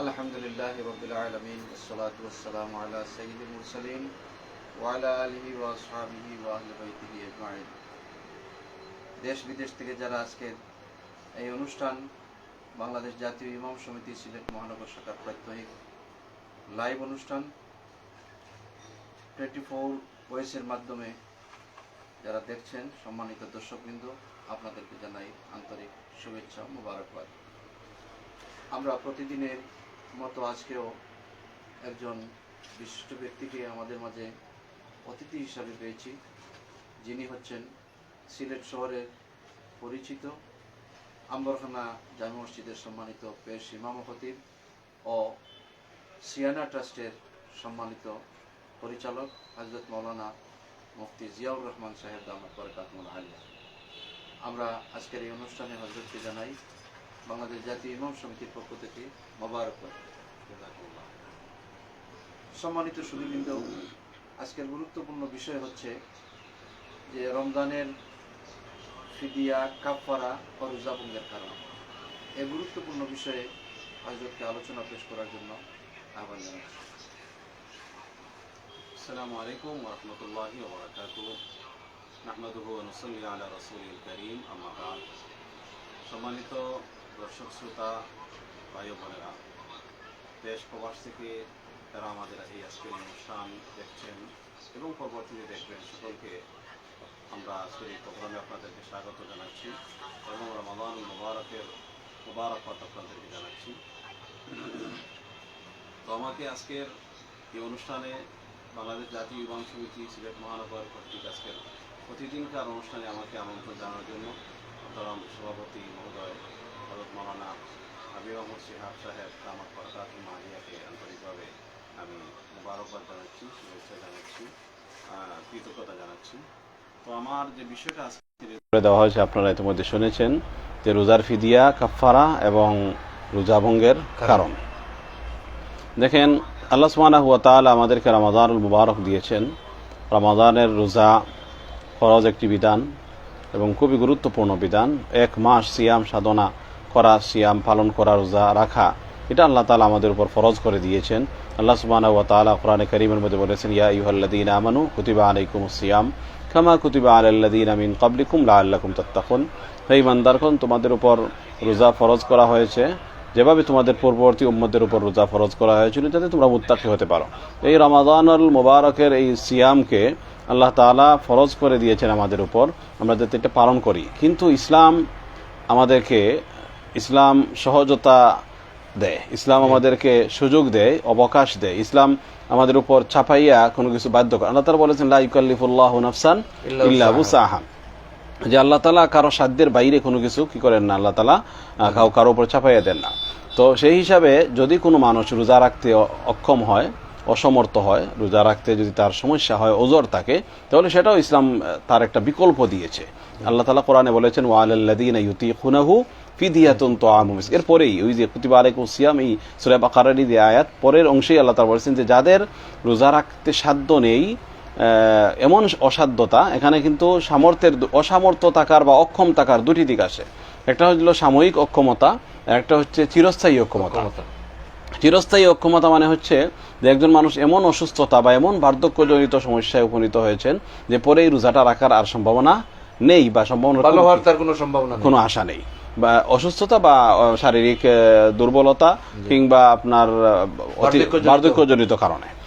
আলহামদুলিল্লাহ রবিল আলমিন সালাতাম আলা সঈদুল মুরসালিম ওয়ালা আলহি ওয়াসাবিহি ওয়াহলবাইতিহি দেশ বিদেশ থেকে যারা আজকের এই অনুষ্ঠান বাংলাদেশ জাতীয় ইমাম সমিতি সিলেট মহানগর শাখার প্রাত্যহিক লাইভ অনুষ্ঠান টোয়েন্টি ফোর ওয়েসের মাধ্যমে যারা দেখছেন, সম্মানিত দর্শকবৃন্দ, আপনাদেরকে জানাই আন্তরিক শুভেচ্ছা মুবারকবাদ। আমরা প্রতিদিনের মতো আজকেও একজন বিশিষ্ট ব্যক্তিকে আমাদের মাঝে অতিথি হিসাবে পেয়েছি। যিনি হচ্ছেন সিলেট শহরের পরিচিত আম্বরখানা জামি মসজিদের সম্মানিত পেশ ইমাম খতিব ও সিয়ানা ট্রাস্টের সম্মানিত পরিচালক হজরত মৌলানা মুফতি জিয়াউর রহমান সাহেব দামদ বরকাতমুল আলিয়া আমরা আজকের এই অনুষ্ঠানে হজরতকে জানাই বাংলাদেশ জাতীয় ইমাম সমিতির পক্ষ থেকে মোবারক সম্মানিত সুবিবৃন্দ আজকের গুরুত্বপূর্ণ বিষয় হচ্ছে যে রমজানের ফিদিয়া কাপফারা ও রোজাবঙ্গের কারণ। এই গুরুত্বপূর্ণ বিষয়ে আজকে আলোচনা পেশ করার জন্য আহ্বান জানাচ্ছি। আসসালামু আলাইকুম ওরহমতুল্লাহি ওবরাকাত নাহমাদুহু ওয়া নুসাল্লি আলা সম্মানিত দর্শক, শ্রোতা, ভাই বোনেরা, দেশ প্রবাস থেকে তারা আমাদের এই আজকের অনুষ্ঠান দেখছেন এবং পরবর্তীতে দেখবেন সকলকে আমরা এই প্রোগ্রামে আপনাদেরকে স্বাগত জানাচ্ছি এবং রমাদান মুবারকের মুবারকবাদ আপনাদেরকে জানাচ্ছি। তো আমাকে আজকের এই অনুষ্ঠানে বাংলাদেশ জাতীয় ইমাম সমিতি, সিলেট মহানগর কর্তৃক আজকের প্রতিদিনকার অনুষ্ঠানে আমাকে আমন্ত্রণ জানানোর জন্য সভাপতি মহোদয় হজরত সিহাব আমার মাহিয়াকে আন্তরিকভাবে আমি মুবারকবাদ জানাচ্ছি, শুভেচ্ছা জানাচ্ছি কৃতজ্ঞতা জানাচ্ছি। তো আমার যে বিষয়টা আজকে দেওয়া হয়েছে, আপনারা ইতিমধ্যে শুনেছেন যে রোজার ফিদিয়া কাফারা এবং রোজাভঙ্গের কারণ। দেখেন, আল্লাহ সুবহানাহু ওয়া তাআলা আমাদেরকে রমাদানুল মুবারক দিয়েছেন। রমাদানের রোজা ফরজ একটি বিধান এবং খুবই গুরুত্বপূর্ণ বিধান। এক মাস সিয়াম সাধনা করা, সিয়াম পালন করা, রোজা রাখা, এটা আল্লাহ তালা আমাদের উপর ফরজ করে দিয়েছেন। আল্লাহ সুবহানাহু ওয়া তাআলা কোরআনে কারীমের মধ্যে বলেছেন, ইয়া আইয়ুহাল্লাযীনা আমানু কুতিবা আলাইকুমুস সিয়াম কামা কুতিবা আলাল্লাযীনা মিন ক্বাবলিকুম লাআল্লাকুম তাত্তাকুন। হে ইমানদারগণ তোমাদের উপর রোজা ফরজ করা হয়েছে। যেভাবে তোমাদের পূর্ববর্তী উম্মদের উপর রোজা ফরজ করা হয়েছিল, যাতে তোমরা মুত্তাকি হতে পারো। এই রমাদানুল মুবারকের এই সিয়ামকে আল্লাহ তাআলা ফরজ করে দিয়েছেন আমাদের উপর। আমরা যাতে এটা পালন করি। কিন্তু ইসলাম আমাদেরকে ইসলাম সহজতা দেয়। ইসলাম আমাদেরকে সুযোগ দেয় অবকাশ দেয়। ইসলাম আমাদের উপর চাপাইয়া কোনো কিছু বাধ্য করে। আল্লাহ তালা বলেছেন লা ইউকাল্লিফুল্লাহু নাফসান ইল্লা ইল্লা উসাহা। উসাহা যে আল্লাহ তালা কারও সাধ্যের বাইরে কোনো কিছু কি করেন না? আল্লাহ তালা কাউ কারও উপর চাপাইয়া দেন না। তো সেই হিসাবে যদি কোনো মানুষ রোজা রাখতে অক্ষম হয় অসমর্থ হয় রোজা রাখতে যদি তার সমস্যা হয় ওজোর থাকে তাহলে সেটাও ইসলাম তার একটা বিকল্প দিয়েছে। আল্লাহ তালা কোরআনে বলেছেন ওয়ালাল্লাদিন ইউতি খুনাহু ফিদিয়াতুন তো আমুমিস এরপরেই ওই যে কুতিবা সিয়াম এই সুরা বাকারারি যে আয়াত পরের অংশেই আল্লাহ তালা বলেছেন যে যাদের রোজা রাখতে সাধ্য নেই এমন অসাধ্যতা এখানে কিন্তু সামর্থ্যের অসামর্থ্য থাকার বা অক্ষম থাকার দুটি দিক আছে। একটা হলো সাময়িক অক্ষমতা একটা হচ্ছে চিরস্থায়ী অক্ষমতা। চিরস্থায়ী অক্ষমতা মানে হচ্ছে যে একজন মানুষ এমন অসুস্থতা বা এমন বার্ধক্যজনিত সমস্যায় উপনীত হয়েছেন যে পরে এই রোজাটা রাখার আর সম্ভাবনা নেই বা সম্ভাবনা কোনো আশা নেই। বা অসুস্থতা বা শারীরিক দুর্বলতা কিংবা আপনার বার্ধক্যজনিত- কারণে।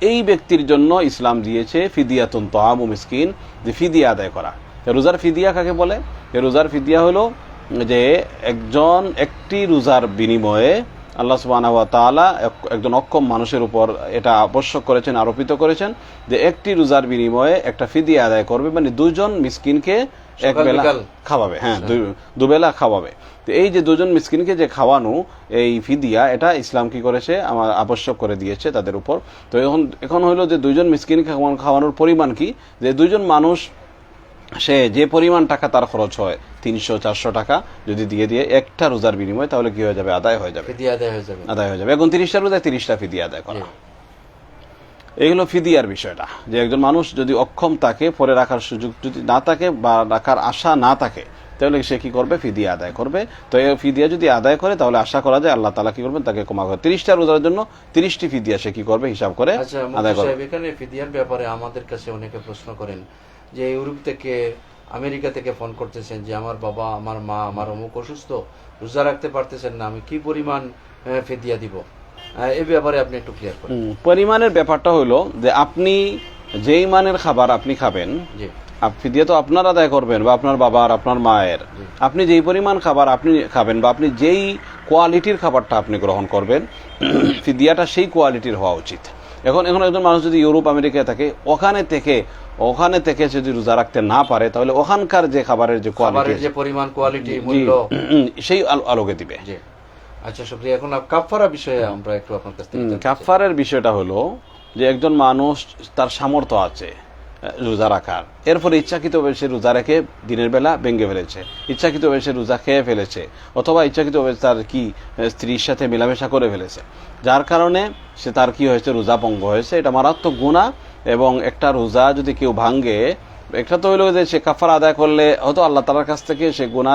এই ব্যক্তির জন্য ইসলাম দিয়েছে ফিদিয়াতুন তোয়াম ও মিসকিন যে ফিদিয়া আদায় করা। রোজার ফিদিয়া কাকে বলে? রোজার ফিদিয়া হলো যে একজন একটি রোজার বিনিময়ে আল্লাহ তাআলা এক- একজন অক্ষম মানুষের উপর এটা আবশ্যক করেছেন আরোপিত করেছেন যে একটি রোজার বিনিময়ে একটা ফিদিয়া আদায় করবে মানে দুজন মিসকিনকে এক বেলা খাওয়াবে হ্যাঁ দুবেলা খাওয়াবে। তো এই যে দুজন মিসকিনকে যে খাওয়ানো এই ফিদিয়া এটা ইসলাম কি করেছে? আমার আবশ্যক করে দিয়েছে তাদের উপর। তো এখন এখন হলো যে দুইজন মিসকিনকে খাওয়ানোর পরিমাণ কি? যে দুইজন মানুষ সে যে পরিমাণ টাকা তার খরচ হয় তিনশো চারশো টাকা যদি দিয়ে দিয়ে একটা রোজার বিনিময়ে তাহলে কি হয়ে যাবে? আদায় হয়ে যাবে। আদায় হয়ে যাবে। আদায় হয়ে যাবে। এখন তিরিশটা রোজায় তিরিশটা ফিদিয়া আদায় করা। এই হলো ফিদিয়ার বিষয়টা যে একজন মানুষ যদি অক্ষম থাকে পরে রাখার সুযোগ যদি না থাকে বা রাখার আশা না থাকে তাহলে সে কি করবে? ফিদিয়া আদায় করবে। তো এই ফিদিয়া যদি আদায় করে তাহলে আশা করা যায় আল্লাহ তালা কি করবেন? তাকে ক্ষমা করবে তিরিশটা রোজার জন্য তিরিশটি ফিদিয়া সে কি করবে? হিসাব করে আচ্ছা আদায় করবে। এখানে ফিদিয়ার ব্যাপারে আমাদের কাছে অনেকে প্রশ্ন করেন যে ইউরোপ থেকে আমেরিকা থেকে ফোন করতেছেন যে আমার বাবা আমার মা আমার অমুক অসুস্থ রোজা রাখতে পারতেছেন না আমি কি পরিমাণ ফিদিয়া দিব? এই ব্যাপারে আপনি একটু ক্লিয়ার করেন। পরিমাণের ব্যাপারটা হলো যে আপনি যেই মানের খাবার আপনি খাবেন ফিদিয়া তো আপনার আদায় করবেন বা আপনার বাবার আপনার মায়ের। আপনি যেই পরিমাণ খাবার আপনি খাবেন বা আপনি যেই কোয়ালিটির খাবারটা আপনি গ্রহণ করবেন ফিদিয়াটা সেই কোয়ালিটির হওয়া উচিত। এখন এখন একজন মানুষ যদি ইউরোপ আমেরিকায় থাকে ওখানে থেকে ওখানে থেকে যদি রোজা রাখতে না পারে তাহলে ওখানকার যে খাবারের যে কোয়ালিটি যে পরিমাণ কোয়ালিটি মূল্য সেই আলোকে দিবে। আচ্ছা শুক্রিয়া এখন কাফফারা বিষয়ে আমরা একটু আপনার কাছ থেকে। কাফারের বিষয়টা হলো যে একজন মানুষ তার সামর্থ্য আছে রোজা রাখার। এরপরে ইচ্ছাকৃতভাবে সে রোজা রেখে দিনের বেলা ভেঙে ফেলেছে। ইচ্ছাকৃতভাবে সে রোজা খেয়ে ফেলেছে অথবা ইচ্ছাকৃতভাবে তার কি স্ত্রীর সাথে মেলামেশা করে ফেলেছে। যার কারণে সে তার কি হয়েছে রোজা ভঙ্গ হয়েছে। এটা মারাত্মক গুণা এবং একটা রোজা যদি কেউ ভাঙ্গে একটা তো হইল যে সে কাফার আদায় করলে হয়তো আল্লাহ তালার কাছ থেকে সে গুণা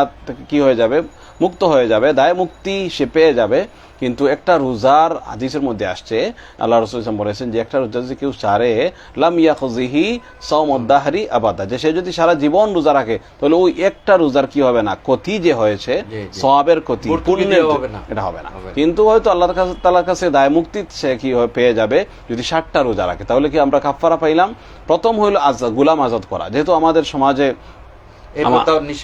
কি হয়ে যাবে? মুক্ত হয়ে যাবে দায় মুক্তি সে পেয়ে যাবে। কিন্তু একটা রোজার হাদিসের মধ্যে আসছে আল্লাহ রসুল ইসলাম বলেছেন যে একটা রোজা যদি কেউ সারে লাম ইয়াখজিহি সৌমদ্দাহারি আবাদা। যে সে যদি সারা জীবন রোজা রাখে তাহলে ওই একটা রোজার কি হবে না? ক্ষতি যে হয়েছে। সওয়াবের ক্ষতি। এটা হবে না। কিন্তু হয়তো আল্লাহর কাছে তালার কাছে দায় মুক্তি সে কি পেয়ে যাবে যদি ষাটটা রোজা রাখে। তাহলে কি আমরা কাফারা পাইলাম? প্রথম হইল আজাদ গুলাম আজাদ করা। যেহেতু আমাদের সমাজে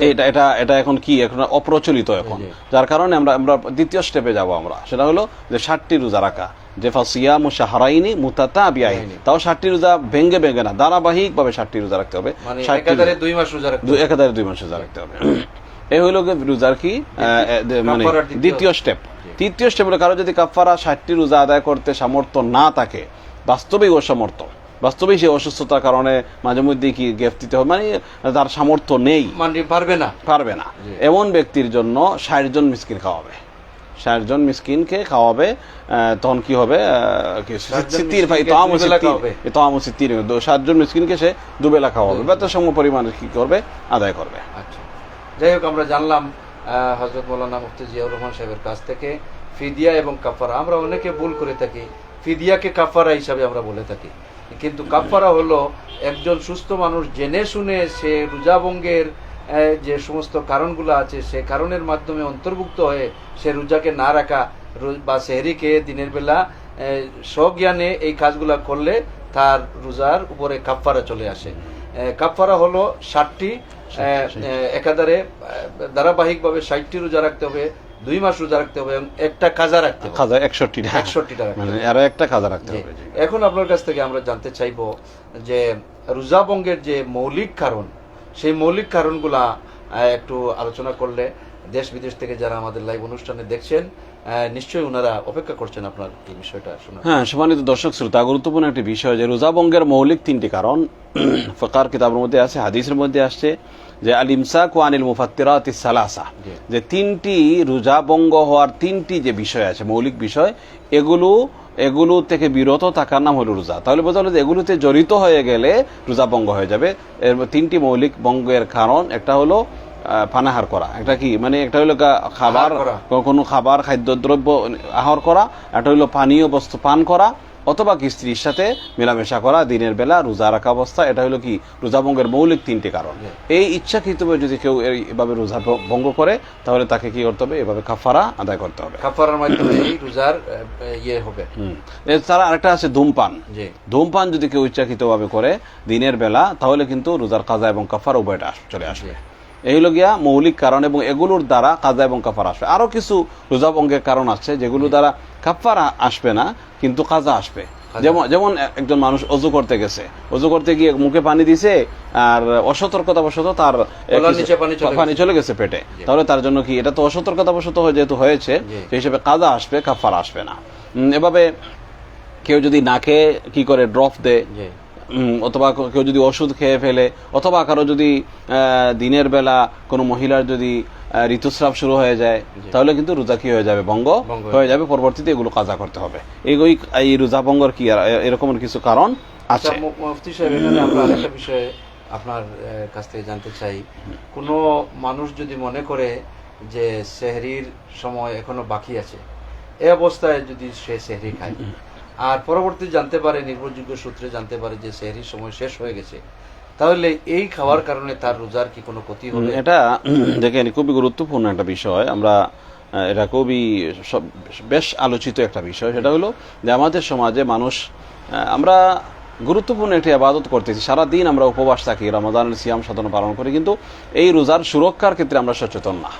এটা এটা এটা এখন কি? এখন অপ্রচলিত এখন। যার কারণে আমরা আমরা দ্বিতীয় স্টেপে যাব আমরা। সেটা হলো যে ষাটটি রোজা রাখা। যে ফাসিয়া মুশাহারাইনি মুতাতা বিআইনি তাও ষাটটি রোজা ভেঙ্গে ভেঙ্গে না। ধারাবাহিক ভাবে ষাটটি রোজা রাখতে হবে। মানে একাধারে দুই মাস রোজা রাখতে একাধারে দুই মাস রোজা রাখতে হবে। এই হইল রোজার কি? মানে দ্বিতীয়- দ্বিতীয় স্টেপ তৃতীয় স্টেপ হলো কারও যদি কাফারা ষাটটি রোজা আদায় করতে সামর্থ্য না থাকে বাস্তবেই অসামর্থ্য বাস্তবেই সে অসুস্থতার কারণে মাঝে মধ্যে কি গেফট দিতে হবে? মানে তার সামর্থ্য নেই। মানে পারবে না। পারবে না। এমন ব্যক্তির জন্য ষাট জন মিসকিন খাওয়াবে। ষাট জন মিসকিনকে খাওয়াবে তখন কি হবে? সিত্তির ভাই তামু সিত্তির মিসকিনকে সে দুবেলা খাওয়াবে। বেতন সম পরিমাণে কি করবে? আদায় করবে। আচ্ছা। যাই হোক আমরা জানলাম হজরত মৌলানা মুফতি জিয়াউর রহমান সাহেবের কাছ থেকে ফিদিয়া এবং কাফারা। আমরা অনেকে ভুল করে থাকি। ফিদিয়াকে কাফারা হিসাবে আমরা বলে থাকি। কিন্তু কাফারা হলো একজন সুস্থ মানুষ জেনে শুনে সে রোজাভঙ্গের যে সমস্ত কারণগুলো আছে সে কারণের মাধ্যমে অন্তর্ভুক্ত হয়ে সে রোজাকে না রাখা বা সেহরিকে দিনের বেলা স্বজ্ঞানে এই কাজগুলা করলে তার রোজার উপরে কাফারা চলে আসে। কাফারা হলো ষাটটি একাধারে ধারাবাহিকভাবে ষাটটি রোজা রাখতে হবে। দুই মাস রোজা রাখতে হবে এবং একটা কাজা রাখতে হবে। একষট্টি একষট্টিটা। রাখতে মানে হবে। একটা খাজা রাখতে হবে। এখন আপনার কাছ থেকে আমরা জানতে চাইব যে রোজা বঙ্গের যে মৌলিক কারণ সেই মৌলিক কারণগুলা একটু আলোচনা করলে দেশ বিদেশ থেকে যারা আমাদের লাইভ অনুষ্ঠানে দেখছেন নিশ্চয়ই ওনারা অপেক্ষা করছেন আপনার এই বিষয়টা শোনার। হ্যাঁ সম্মানিত দর্শক শ্রোতা গুরুত্বপূর্ণ একটি বিষয় যে রোজা ভঙ্গের মৌলিক তিনটি কারণ ফকার কিতাবের মধ্যে আছে হাদিসের মধ্যে আসছে। যে আল ইমসাক ও আনিল মুফাত্তিরাত সালাসা। যে তিনটি রোজা ভঙ্গ হওয়ার তিনটি যে বিষয় আছে মৌলিক বিষয় এগুলো এগুলো থেকে বিরত থাকার নাম হলো রোজা। তাহলে বোঝা হলো যে এগুলোতে জড়িত হয়ে গেলে রোজা ভঙ্গ হয়ে যাবে। এর তিনটি মৌলিক ভঙ্গের কারণ একটা হলো পানাহার করা। একটা কি? মানে একটা হলো খাবার কোনো- কোনো খাবার খাদ্যদ্রব্য আহার করা। একটা হলো পানীয় বস্তু পান করা। অথবা কি স্ত্রীর সাথে মেলামেশা করা দিনের বেলা রোজা রাখা অবস্থা এটা হলো কি? রোজা ভঙ্গের মৌলিক তিনটি কারণ। এই ইচ্ছাকৃতভাবে যদি কেউ এভাবে রোজা ভঙ্গ করে তাহলে তাকে কি করতে হবে? এভাবে কাফারা আদায় করতে হবে। কাফারার মাধ্যমে এই রোজার ইয়ে হবে। হুম। এছাড়া আরেকটা আছে ধূমপান। ধূমপান যদি কেউ ইচ্ছাকৃতভাবে করে দিনের বেলা তাহলে কিন্তু রোজার কাজা এবং কাফার উভয়টা চলে আসবে। এই হলো গিয়া মৌলিক কারণ এবং এগুলোর দ্বারা কাজা এবং কাফার আসবে। আরও কিছু রোজা ভঙ্গের কারণ আছে যেগুলো দ্বারা কাফার আসবে না কিন্তু কাজা আসবে। যেমন যেমন একজন মানুষ অজু করতে গেছে অজু করতে গিয়ে মুখে পানি দিছে আর অসতর্কতাবশত তার পানি চলে গেছে। পেটে। তাহলে তার জন্য কি? এটা তো অসতর্কতাবশত যেহেতু হয়েছে সেই হিসেবে কাজা আসবে কাফার আসবে না। এভাবে কেউ যদি নাকে কি করে ড্রপ দেয় অথবা কেউ যদি ওষুধ খেয়ে ফেলে অথবা কারও যদি দিনের বেলা কোনো মহিলার যদি ঋতুস্রাব শুরু হয়ে যায় তাহলে কিন্তু রোজা কি হয়ে যাবে? ভঙ্গ হয়ে যাবে। পরবর্তীতে এগুলো কাজা করতে হবে। এগুলোই এই রোজা ভঙ্গর কি এরকম কিছু কারণ আচ্ছা আছে মুফতি সাহেব আমরা আরেকটা বিষয়ে আপনার কাছ থেকে জানতে চাই। কোনো মানুষ যদি মনে করে যে সেহরির সময় এখনও বাকি আছে এই অবস্থায় যদি সে সেহরি খায় আর পরবর্তী জানতে পারে, নির্ভরযোগ্য সূত্রে জানতে পারে যে সেহরির সময় শেষ হয়ে গেছে। তাহলে এই খাওয়ার কারণে তার রোজার কি কোনো ক্ষতি হবে? এটা দেখেন, খুবই গুরুত্বপূর্ণ একটা বিষয়। আমরা এটা খুবই সব, বেশ আলোচিত একটা বিষয়। সেটা হলো যে আমাদের সমাজে মানুষ আমরা গুরুত্বপূর্ণ একটি আবাদত করতেছি। সারাদিন আমরা উপবাস থাকি রমাদানের সিয়াম সাধনা পালন করি কিন্তু এই রোজার সুরক্ষার ক্ষেত্রে আমরা সচেতন না।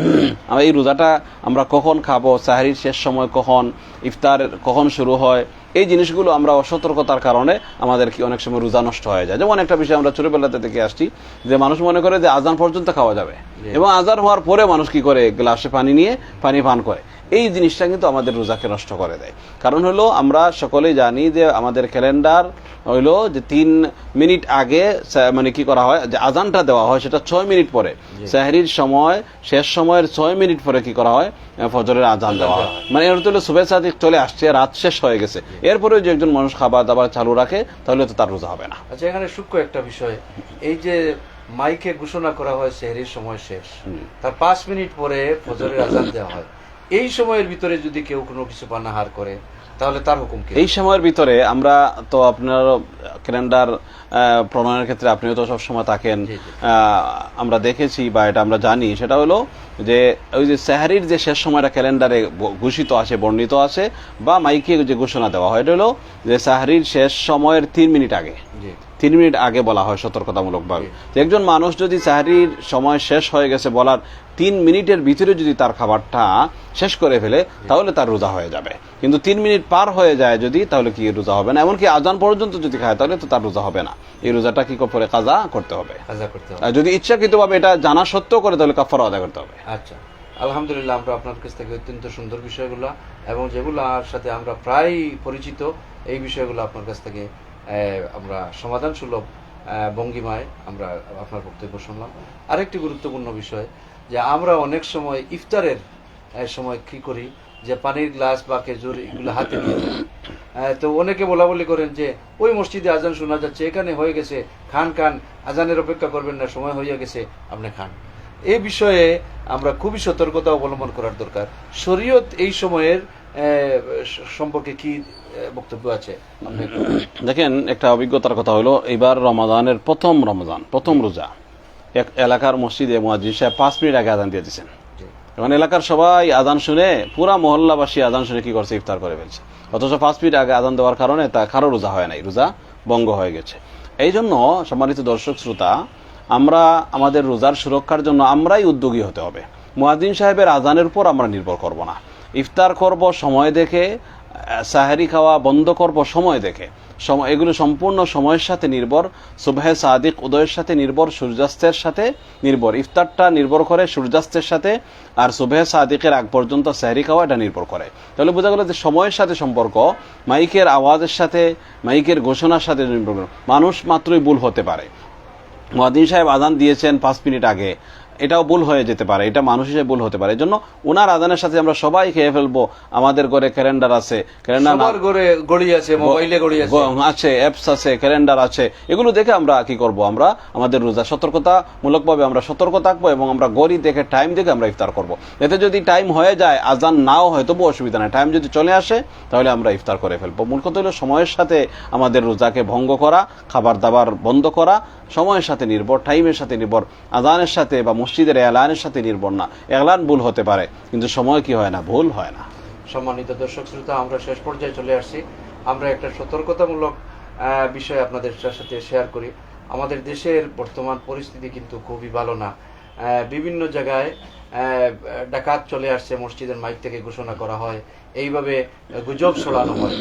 আমরা এই রোজাটা আমরা কখন খাব সাহারির শেষ সময় কখন ইফতার কখন শুরু হয় এই জিনিসগুলো আমরা অসতর্কতার কারণে আমাদের কি অনেক সময় রোজা নষ্ট হয়ে যায়। যেমন একটা বিষয় আমরা ছোটবেলাতে দেখে আসছি যে মানুষ মনে করে যে আজান পর্যন্ত খাওয়া যাবে। এবং আজান হওয়ার পরে মানুষ কি করে? গ্লাসে পানি নিয়ে পানি পান করে। এই জিনিসটা কিন্তু আমাদের রোজাকে নষ্ট করে দেয়। কারণ হলো আমরা সকলেই জানি যে আমাদের ক্যালেন্ডার হইল যে তিন মিনিট আগে মানে কি করা হয় যে আজানটা দেওয়া হয় সেটা ছয় মিনিট পরে। সাহরির সময় শেষ সময়ের ছয় মিনিট পরে কি করা হয়? ফজরের আজান দেওয়া হয়। মানে এর হলো শুভে সাদিক চলে আসছে রাত শেষ হয়ে গেছে। এরপরেও যে একজন মানুষ খাবার দাবার চালু রাখে তাহলে তো তার রোজা হবে না। আচ্ছা এখানে সূক্ষ্ম একটা বিষয়। এই যে মাইকে ঘোষণা করা হয় সেহরির সময় শেষ তার পাঁচ মিনিট পরে ফজরের আজান দেওয়া হয়। এই সময়ের ভিতরে যদি কেউ কোনো কিছু পানাহার করে তাহলে তার হুকুম কি? এই সময়ের ভিতরে আমরা তো আপনার ক্যালেন্ডার প্রণয়নের ক্ষেত্রে আপনিও তো সবসময় থাকেন। আমরা দেখেছি বা এটা আমরা জানি সেটা হলো যে ওই যে সাহারির যে শেষ সময়টা ক্যালেন্ডারে ঘোষিত আছে বর্ণিত আছে বা মাইকে যে ঘোষণা দেওয়া হয় এটা হলো যে সাহারির শেষ সময়ের তিন মিনিট আগে। জি। তিন মিনিট আগে বলা হয় সতর্কতামূলকভাবে। তো একজন মানুষ যদি সাহারির সময় শেষ হয়ে গেছে বলার তিন মিনিটের ভিতরে যদি তার খাবারটা শেষ করে ফেলে তাহলে তার রোজা হয়ে যাবে। কিন্তু তিন মিনিট পার হয়ে যায় যদি তাহলে কি রোজা হবে না? এমনকি আজান পর্যন্ত যদি খায় তাহলে তো তার রোজা হবে না। এই রোজাটা কি করে কাজা করতে হবে? আর যদি ইচ্ছাকৃতভাবে এটা জানা সত্ত্বেও করে তাহলে কাফারা আদায় করতে হবে। আচ্ছা। আলহামদুলিল্লাহ আমরা আপনার কাছ থেকে অত্যন্ত সুন্দর বিষয়গুলো এবং যেগুলোর সাথে আমরা প্রায় পরিচিত এই বিষয়গুলো আপনার কাছ থেকে আমরা সমাধান সুলভ ভঙ্গিমায় আমরা আপনার বক্তব্য শুনলাম। আরেকটি গুরুত্বপূর্ণ বিষয়, যে আমরা অনেক সময় ইফতারের সময় কি করি, যে পানির গ্লাস বা খেজুর এগুলো হাতে নিয়ে তো অনেকে বলা বলি করেন যে, ওই মসজিদে আজান শোনা যাচ্ছে, এখানে হয়ে গেছে, খান খান, আজানের অপেক্ষা করবেন না, সময় হয়ে গেছে, আপনি খান। এই বিষয়ে আমরা খুবই সতর্কতা অবলম্বন করার দরকার। শরীয়ত এই সময়ের সম্পর্কে কি বক্তব্য আছে? দেখেন একটা অভিজ্ঞতার কথা হলো এবার রমাদানের প্রথম রমজান প্রথম রোজা। এক এলাকার মসজিদে মুয়াজ্জিন সাহেব পাঁচ মিনিট আগে আদান দিয়ে দিয়েছেন। এখন এলাকার সবাই আদান শুনে পুরা মহল্লাবাসী আদান শুনে কি করছে? ইফতার করে ফেলছে। অথচ পাঁচ মিনিট আগে আদান দেওয়ার কারণে তা কারও রোজা হয় নাই রোজা ভঙ্গ হয়ে গেছে। এই জন্য সম্মানিত দর্শক শ্রোতা আমরা আমাদের রোজার সুরক্ষার জন্য আমরাই উদ্যোগী হতে হবে। মুয়াজ্জিন সাহেবের আজানের উপর আমরা নির্ভর করব না। ইফতার করব সময় দেখে, সাহারি খাওয়া বন্ধ করব সময় দেখে। সময় এগুলো সম্পূর্ণ সময়ের সাথে নির্ভর, সুবহে সাদিক উদয়ের সাথে নির্ভর, সূর্যাস্তের সাথে নির্ভর। ইফতারটা নির্ভর করে সূর্যাস্তের সাথে আর সুবহে সাদিকের আগ পর্যন্ত সাহারি খাওয়া এটা নির্ভর করে। তাহলে বোঝা গেল যে সময়ের সাথে সম্পর্ক, মাইকের আওয়াজের সাথে, মাইকের ঘোষণার সাথে নির্ভর করে। মানুষ মাত্রই ভুল হতে পারে। মহাদিন সাহেব আজান দিয়েছেন পাঁচ মিনিট আগে। এটাও ভুল হয়ে যেতে পারে এটা মানুষ হিসেবে ভুল হতে পারে। এই জন্য ওনার আজানের সাথে আমরা সবাই খেয়ে ফেলব। আমাদের ঘরে ক্যালেন্ডার আছে ক্যালেন্ডার ঘরে গড়ি আছে মোবাইলে গড়ি আছে। আছে অ্যাপস আছে ক্যালেন্ডার আছে। এগুলো দেখে আমরা কি করব? আমরা আমাদের রোজা সতর্কতা সতর্কতামূলকভাবে আমরা সতর্ক থাকব এবং আমরা গড়ি দেখে টাইম দেখে আমরা ইফতার করব। এতে যদি টাইম হয়ে যায় আজান নাও হয় তবু অসুবিধা নেই। টাইম যদি চলে আসে তাহলে আমরা ইফতার করে ফেলব। মূল কথা হলো সময়ের সাথে আমাদের রোজাকে ভঙ্গ করা খাবার দাবার বন্ধ করা সময়ের সাথে নির্ভর টাইমের সাথে নির্ভর আজানের সাথে বা মসজিদের এলানের সাথে নির্ভর না। এলান ভুল হতে পারে, কিন্তু সময় কি হয় না? ভুল হয় না। সম্মানিত দর্শক শ্রোতা, আমরা শেষ পর্যায়ে চলে আসছি। আমরা একটা সতর্কতামূলক বিষয় আপনাদের সাথে শেয়ার করি। আমাদের দেশের বর্তমান পরিস্থিতি কিন্তু খুবই ভালো না। বিভিন্ন জায়গায় ডাকাত চলে আসছে, মসজিদের মাইক থেকে ঘোষণা করা হয়। এইভাবে গুজব ছড়ানো হয়।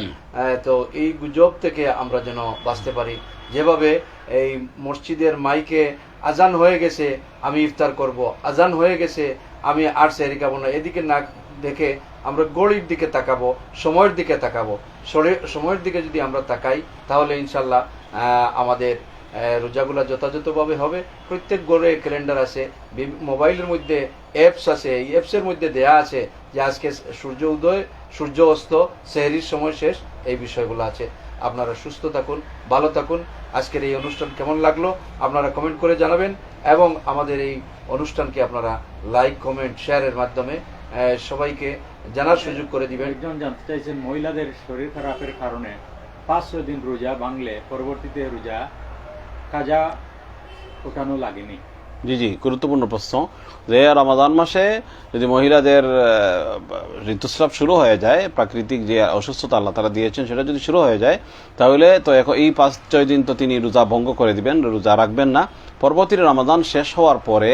তো এই গুজব থেকে আমরা যেন বাঁচতে পারি যেভাবে এই মসজিদের মাইকে আজান হয়ে গেছে, আমি ইফতার করব। আজান হয়ে গেছে, আমি আর সেহরি খাব না। এদিকে না দেখে আমরা গড়ির দিকে তাকাবো, সময়ের দিকে তাকাবো। সময়ের দিকে যদি আমরা তাকাই, তাহলে ইনশাল্লাহ আমাদের রোজাগুলা যথাযথভাবে হবে। প্রত্যেক গড়ে ক্যালেন্ডার আছে মোবাইলের মধ্যে অ্যাপস আছে, এই অ্যাপসের মধ্যে দেয়া আছে যে আজকে সূর্য উদয়, সূর্য অস্ত, সেহরির সময় শেষ, এই বিষয়গুলো আছে। আপনারা সুস্থ থাকুন, ভালো থাকুন। আজকের এই অনুষ্ঠান কেমন লাগল আপনারা কমেন্ট করে জানাবেন এবং আমাদের এই অনুষ্ঠানকে আপনারা লাইক কমেন্ট শেয়ারের মাধ্যমে সবাইকে জানার সুযোগ করে দিবেন। একজন জানতে চাইছেন, মহিলাদের শরীর খারাপের কারণে পাঁচ ছয় দিন রোজা ভাঙলে পরবর্তীতে রোজা কাজা ওঠানো লাগেনি। জি জি, গুরুত্বপূর্ণ প্রশ্ন যে রমাদান মাসে যদি মহিলাদের ঋতুস্রাব শুরু হয়ে যায়, প্রাকৃতিক যে অসুস্থতা আল্লাহ তারা দিয়েছেন সেটা যদি শুরু হয়ে যায়, তাহলে তো এখন এই পাঁচ, ছয় দিন তো তিনি রোজা ভঙ্গ করে দিবেন, রোজা রাখবেন না। পরবর্তী রমাদান শেষ হওয়ার পরে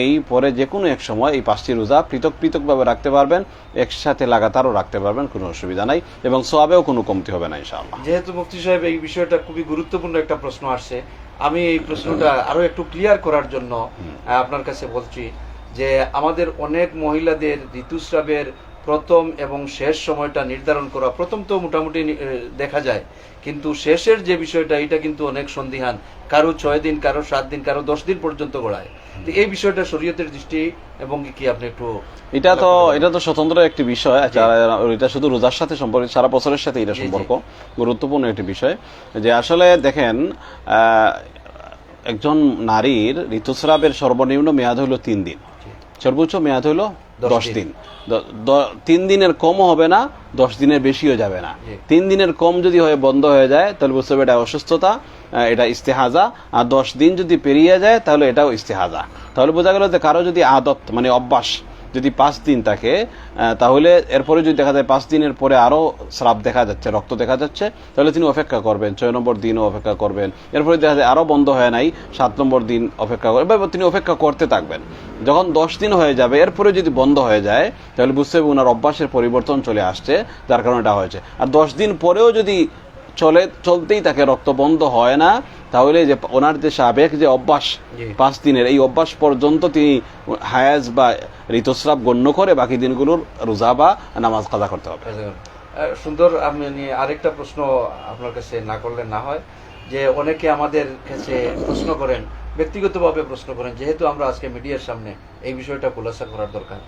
এই, পরে যে কোনো এক সময় এই পাঁচটি রোজা পৃথক, পৃথকভাবে রাখতে পারবেন, একসাথে লাগাতারও রাখতে পারবেন, কোনো অসুবিধা নাই এবং সোয়াবেও কোনো কমতি হবে না, ইনশাআল্লাহ। যেহেতু মুফতি সাহেব এই বিষয়টা খুবই গুরুত্বপূর্ণ একটা প্রশ্ন আসছে আমি এই প্রশ্নটা আরও একটু ক্লিয়ার করার জন্য আপনার কাছে বলছি যে আমাদের অনেক মহিলাদের ঋতুস্রাবের প্রথম এবং শেষ সময়টা নির্ধারণ করা প্রথম তো মোটামুটি দেখা যায়। কিন্তু শেষের যে বিষয়টা এটা কিন্তু অনেক সন্দিহান। কারও ছয় দিন কারও সাত দিন কারও দশ দিন পর্যন্ত গড়ায়। এই বিষয়টা শরীয়তের দৃষ্টি এবং কি আপনি একটু এটা তো এটা তো স্বতন্ত্র একটি বিষয়। এটা শুধু রোজার সাথে সম্পর্কিত সারা বছরের সাথে এটা। সম্পর্ক। গুরুত্বপূর্ণ একটি বিষয়। যে আসলে দেখেন একজন নারীর ঋতুস্রাবের সর্বনিম্ন মেয়াদ হলো তিন দিন। সর্বোচ্চ মেয়াদ হলো দশ দিন। তিন দিনের কমও হবে না দশ দিনের বেশিও যাবে না। তিন দিনের কম যদি হয়ে বন্ধ হয়ে যায় তাহলে বুঝতে হবে এটা অসুস্থতা এটা ইস্তেহাজা। আর দশ দিন যদি পেরিয়ে যায় তাহলে এটাও ইস্তেহাজা। তাহলে বোঝা গেল যে কারও যদি আদত মানে অভ্যাস যদি পাঁচ দিন থাকে তাহলে এরপরে যদি দেখা যায় পাঁচ দিনের পরে আরও স্রাব দেখা যাচ্ছে, রক্ত দেখা যাচ্ছে, তাহলে তিনি অপেক্ষা করবেন, ছয় নম্বর দিনও অপেক্ষা করবেন। এরপরে দেখা যায় আরও বন্ধ হয় নাই, সাত নম্বর দিন অপেক্ষা করবেন বা তিনি অপেক্ষা করতে থাকবেন। যখন দশ দিন হয়ে যাবে, এরপরে যদি বন্ধ হয়ে যায়, তাহলে বুঝতে হবে ওনার অভ্যাসের পরিবর্তন চলে আসছে, যার কারণে এটা হয়েছে। আর দশ দিন পরেও যদি চলে চলতেই তাকে রক্ত বন্ধ হয় না। তাহলে যে ওনার যে সাবেক যে অভ্যাস পাঁচ দিনের এই অভ্যাস পর্যন্ত তিনি হায়াজ বা ঋতুস্রাব গণ্য করে বাকি দিনগুলোর রোজা বা নামাজ কাজা করতে হবে। সুন্দর আমি আরেকটা প্রশ্ন আপনার কাছে না করলে না হয় যে অনেকে আমাদের কাছে প্রশ্ন করেন ব্যক্তিগতভাবে প্রশ্ন করেন যেহেতু আমরা আজকে মিডিয়ার সামনে এই বিষয়টা খোলাসা করার দরকার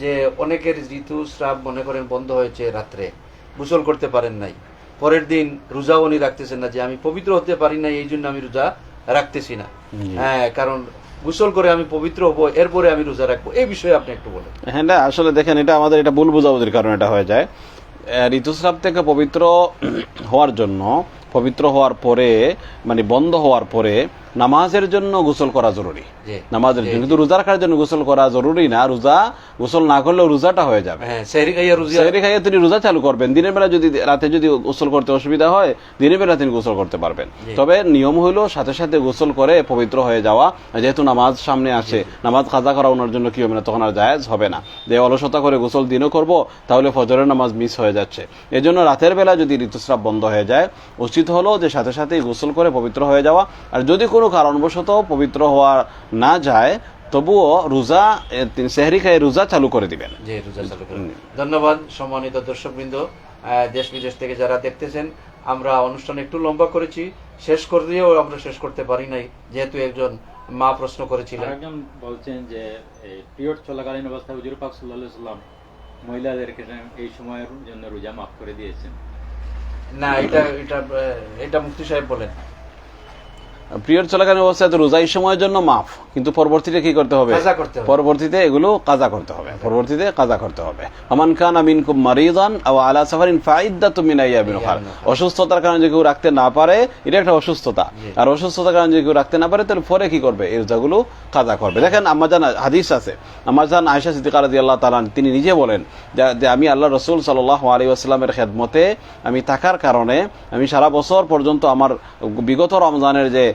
যে অনেকের ঋতুস্রাব মনে করেন বন্ধ হয়েছে রাত্রে গোসল করতে পারেন নাই। পরের দিন রোজা উনি রাখতেছেন না যে আমি পবিত্র হতে পারি না এই জন্য আমি রোজা রাখতেছি না। হ্যাঁ কারণ গোসল করে আমি পবিত্র হব এরপরে আমি রোজা রাখব। এই বিষয়ে আপনি একটু বলেন। হ্যাঁ না, আসলে দেখেন এটা আমাদের এটা ভুল বোঝাবুঝির কারণে এটা হয়ে যায়। ঋতুস্রাব থেকে পবিত্র হওয়ার জন্য পবিত্র হওয়ার পরে মানে বন্ধ হওয়ার পরে নামাজের জন্য গোসল করা জরুরি। নামাজের জন্য। কিন্তু রোজা রাখার জন্য গোসল করা জরুরি না। রোজা গোসল না করলেও রোজাটা হয়ে যাবে। হ্যাঁ সেহরি খাইয়া তিনি রোজা চালু করবেন। দিনের বেলা যদি রাতে যদি গোসল করতে অসুবিধা হয় দিনের বেলা তিনি গোসল করতে পারবেন। তবে নিয়ম হলো সাথে সাথে গোসল করে পবিত্র হয়ে যাওয়া। যেহেতু নামাজ সামনে আসে নামাজ কাজা করা ওনার জন্য কি হবে না তখন আর জায়েজ হবে না। যে অলসতা করে গোসল দিনও করব তাহলে ফজরের নামাজ মিস হয়ে যাচ্ছে। এজন্য রাতের বেলা যদি ঋতুস্রাব বন্ধ হয়ে যায় উচিত হলো যে সাথে সাথেই গোসল করে পবিত্র হয়ে যাওয়া। আর যদি কোনো কারণবশত পবিত্র হওয়া না যায় তবুও রোজা সেহরি খাই রোজা চালু করে দিবেন। জি রোজা চালু করুন। ধন্যবাদ সম্মানিত দর্শকবৃন্দ। দেশ বিদেশ থেকে যারা দেখতেছেন আমরা অনুষ্ঠান একটু লম্বা করেছি শেষ করলেও আমরা শেষ করতে পারি নাই যেহেতু একজন মা প্রশ্ন করেছিলেন। একজন বলছেন যে পিরিয়ড চলাকালীন অবস্থায় হুজুর পাক সাল্লাল্লাহু আলাইহি সাল্লাম মহিলাদেরকে এই সময়ের জন্য রোজা মাফ করে দিয়েছেন। না এটা এটা এটা মুফতি সাহেব বলেন। পিরিয়ড চলাকালীন অবস্থায় তো রোজা এই সময়ের জন্য মাফ। কিন্তু পরবর্তীতে কি করতে হবে? কাজা করতে হবে। পরবর্তীতে এগুলো কাজা করতে হবে। পরবর্তীতে কাজা করতে হবে। আমান খান আমিন কুম মারিদান আও আলা সাফারিন আইয়ামিন উখার অসুস্থতার কারণে যে কেউ রাখতে না পারে এটা একটা অসুস্থতা। আর অসুস্থতার কারণে যে কেউ রাখতে না পারে তাহলে পরে কি করবে? এই রোজাগুলো কাজা করবে। দেখেন আমার জান হাদিস আছে। আমাজান আয়েশা সিদ্দিকা রাদিয়াল্লাহু তাআলা তিনি নিজে বলেন যে- আমি আল্লাহ রসুল সাল্লাল্লাহু আলাইহি ওয়াসাল্লামের খেদমতে আমি থাকার কারণে আমি সারা বছর পর্যন্ত আমার বিগত রমজানের যে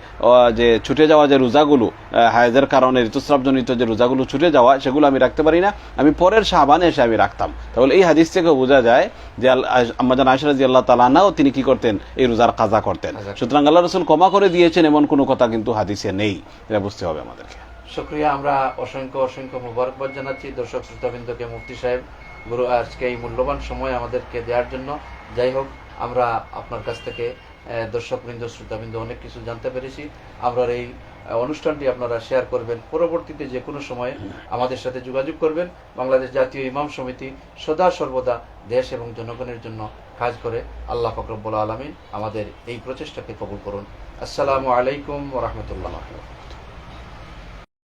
যে ছুটে যাওয়া যে রোজাগুলো হায়েজের কারণে ঋতুস্রাবজনিত যে রোজাগুলো ছুটে যাওয়া সেগুলো আমি রাখতে পারি না। আমি পরের সাবানে এসে আমি রাখতাম। তাহলে এই হাদিস থেকে বোঝা যায় যে আমাজান আয়সরাজি আল্লাহ তালানাও তিনি কি করতেন? এই রোজার কাজা করতেন। সুতরাং আল্লাহ রসুল ক্ষমা করে দিয়েছেন এমন কোনো কথা কিন্তু হাদিসে নেই। এটা বুঝতে হবে আমাদেরকে। শুক্রিয়া আমরা অসংখ্য অসংখ্য মুবারকবাদ জানাচ্ছি। দর্শক শ্রোতাবৃন্দকে মুফতি সাহেব গুরু আজকে এই মূল্যবান সময় আমাদেরকে দেওয়ার জন্য। যাই হোক আমরা আপনার কাছ থেকে দর্শকবৃন্দ শ্রোতাবৃন্দ অনেক কিছু জানতে পেরেছি। আমরা এই অনুষ্ঠানটি আপনারা শেয়ার করবেন। পরবর্তীতে যে কোনো সময়ে আমাদের সাথে যোগাযোগ করবেন। বাংলাদেশ জাতীয় ইমাম সমিতি সদা সর্বদা দেশ এবং জনগণের জন্য কাজ করে। আল্লাহ ফকরবুল আলমিন আমাদের এই প্রচেষ্টাকে কবুল করুন। আসসালামু আলাইকুম রহমতুল্লাহ।